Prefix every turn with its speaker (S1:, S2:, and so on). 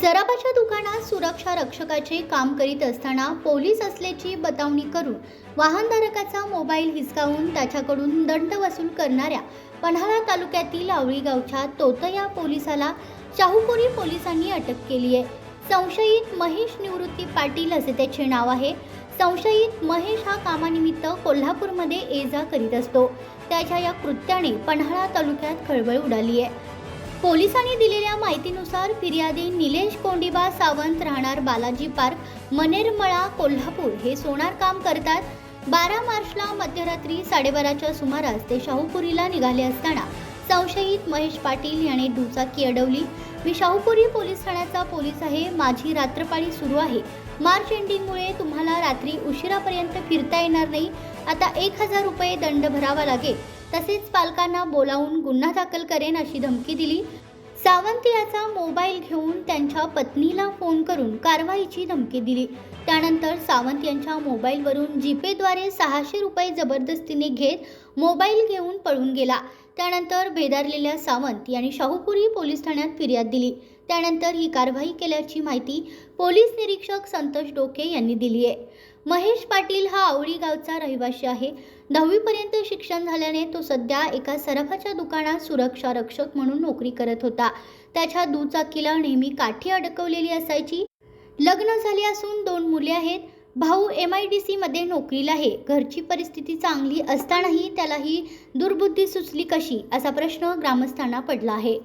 S1: सराफाच्या सुरक्षा रक्षकाचे काम करीत असताना पोलीस असल्याची बतावणी करून वाहनधारकाचा मोबाईल हिसकावून त्याच्याकडून दंड वसूल करणाऱ्या पन्हाळा तालुक्यातील आवळी गावच्या तोतया पोलिसाला शाहूपुरी पोलिसांनी अटक केली आहे. संशयित महेश निवृत्ती पाटील असे त्याचे नाव आहे. संशयित महेश हा कामानिमित्त कोल्हापूरमध्ये ये जा करीत असतो. त्याच्या या कृत्याने पन्हाळा तालुक्यात खळबळ उडाली आहे. पोलिसांनी दिलेल्या माहितीनुसार फिर्यादी निलेश कोंडिबा सावंत राहणार बालाजी पार्क मनेरमळा कोल्हापूर हे सोनार काम करतात. बारा मार्चला मध्यरात्री साडेबाराच्या सुमारास ते शाहूपुरीला निघाले असताना संशयित महेश पाटील याने दुचाकी अडवली. मी शाहूपुरी पोलीस ठाण्याचा पोलीस आहे माझी रात्रपाळी सुरू आहे. मार्च एंडिंगमुळे तुम्हाला रात्री उशिरापर्यंत फिरता येणार नाही. आता एक हजार रुपये दंड भरावा लागेल. तसेच पालकांना बोलावून गुन्हा दाखल करेन अशी धमकी दिली. सावंत याचा मोबाईल घेऊन त्यांच्या पत्नीला फोन करून कारवाईची धमकी दिली. त्यानंतर सावंत यांच्या मोबाईलवरून जीपेद्वारे सहाशे रुपये जबरदस्तीने घेत मोबाईल घेऊन पळून गेला. त्यानंतर भेदारलेल्या सावंत यांनी शाहूपुरी पोलीस ठाण्यात फिर्याद दिली. त्यानंतर ही कारवाई केल्याची माहिती पोलीस निरीक्षक संतोष डोके यांनी दिली आहे महेश पाटील हा आवळी गावचा रहिवासी आहे. दहावीपर्यंत शिक्षण झाल्याने तो सध्या एका सराफाच्या दुकानात सुरक्षा रक्षक म्हणून नोकरी करत होता. त्याच्या दुचाकीला नेहमी काठी अडकवलेली असायची. लग्न झाले असून दोन मुले आहेत. भाऊ एम आय डी सीमध्ये नोकरीला आहे. घरची परिस्थिती चांगली असतानाही त्याला ही दुर्बुद्धी सुचली कशी? असा प्रश्न ग्रामस्थांना पडला आहे.